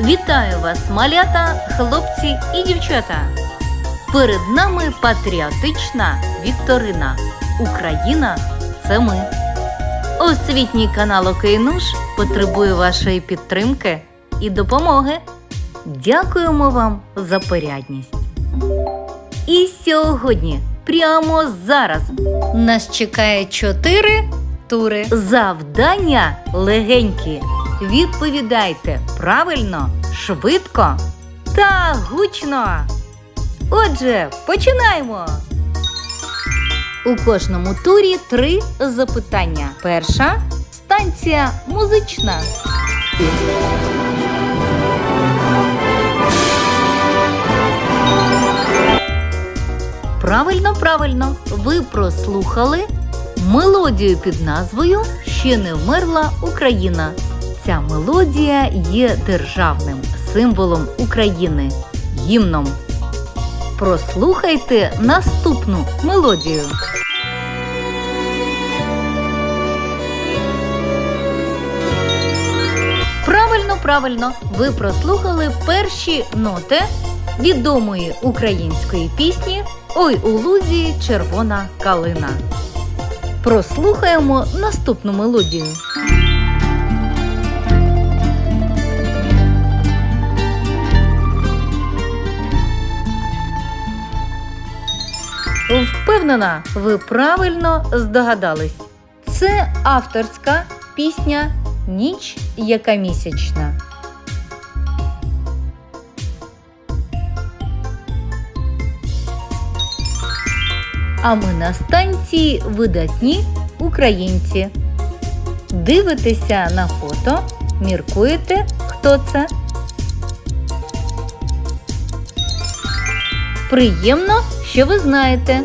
Вітаю вас, малята, хлопці і дівчата. Перед нами патріотична вікторина. Україна це ми. Освітній канал Окейнуш потребує вашої підтримки і допомоги. Дякуємо вам за порядність. І сьогодні, прямо зараз, нас чекає чотири тури. Завдання легенькі. Відповідайте правильно, швидко та гучно. Отже, починаємо. У кожному турі три запитання. Перша станція музична. Правильно, правильно. Ви прослухали мелодію під назвою Ще не вмерла Україна. Ця мелодія є державним символом України, гімном. Прослухайте наступну мелодію. Правильно, правильно, ви прослухали перші ноти відомої української пісні Ой у лузі червона калина. Прослухаємо наступну мелодію. Впевнена, ви правильно здогадались. Це авторська пісня Ніч яка місячна. А ми на станції видатні українці. Дивитеся на фото, міркуєте, хто це. Приємно, що ви знаєте.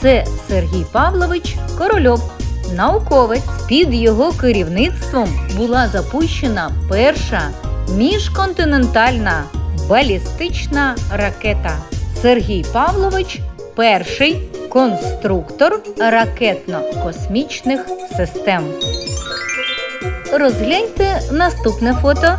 Це Сергій Павлович Корольов, науковець. Під його керівництвом була запущена перша міжконтинентальна балістична ракета. Сергій Павлович перший конструктор ракетно-космічних систем. Розгляньте наступне фото.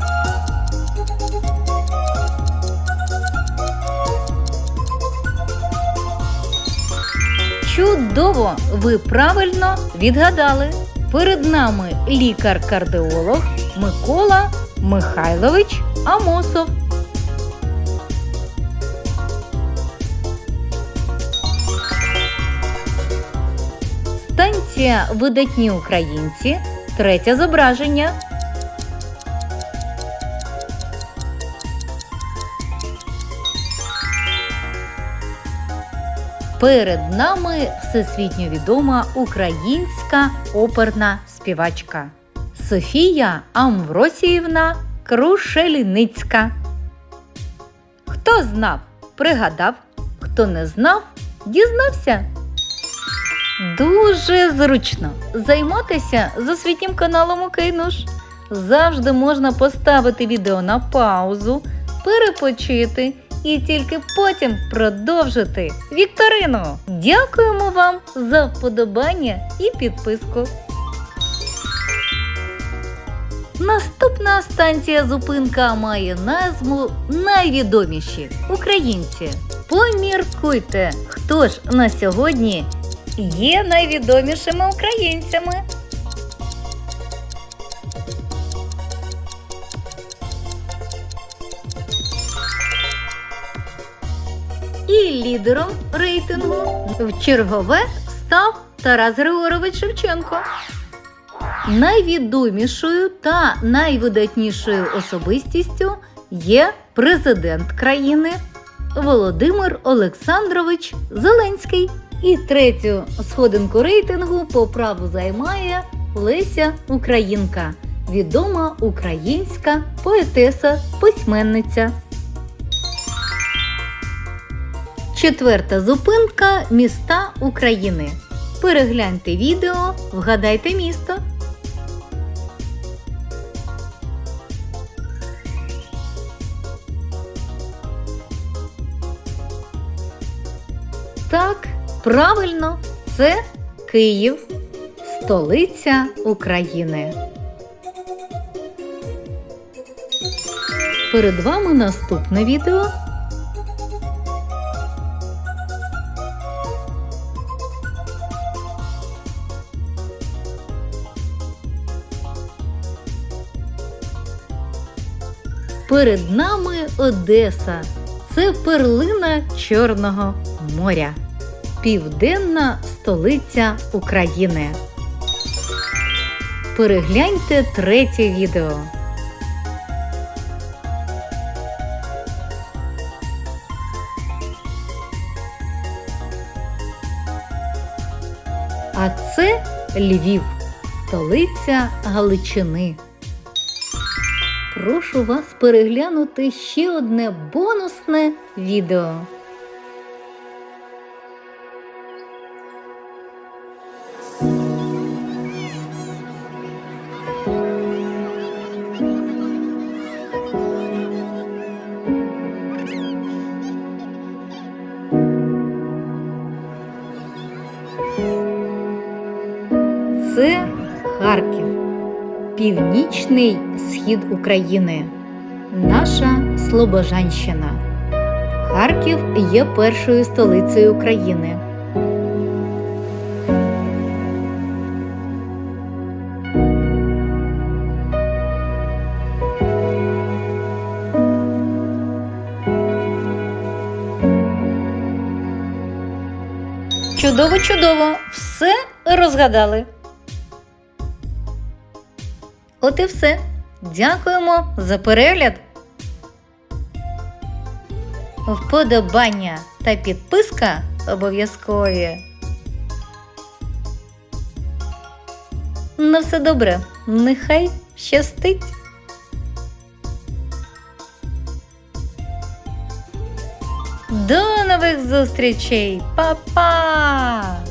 Чудово! Ви правильно відгадали. Перед нами лікар-кардіолог Микола Михайлович Амосов. Станція Видатні українці. Третє зображення. Перед нами всесвітньо відома українська оперна співачка Софія Амвросіївна Крушельницька. Хто знав, пригадав, хто не знав, дізнався. Дуже зручно займатися з освітнім каналом Окейнуш. Завжди можна поставити відео на паузу, перепочити і тільки потім продовжити вікторину. Дякуємо вам за вподобання і підписку. Наступна станція зупинка має назву Найвідоміші українці. Поміркуйте, хто ж на сьогодні є найвідомішими українцями. І лідером рейтингу в чергове став Тарас Григорович Шевченко. Найвідомішою та найвидатнішою особистістю є президент країни Володимир Олександрович Зеленський. І третю сходинку рейтингу по праву займає Леся Українка, відома українська поетеса, письменниця. Четверта зупинка міста України. Перегляньте відео, вгадайте місто. Так, правильно, це Київ, столиця України. Перед вами наступне відео. Перед нами Одеса. Це перлина Чорного моря, південна столиця України. Перегляньте третє відео. А це Львів, столиця Галичини. Прошу вас переглянути ще одне бонусне відео. Північний схід України, наша Слобожанщина. Харків є першою столицею України. Чудово, чудово! Все розгадали. От і все. Дякуємо за перегляд. Вподобання та підписка обов'язкові. На все добре. Нехай щастить. До нових зустрічей. Па-па!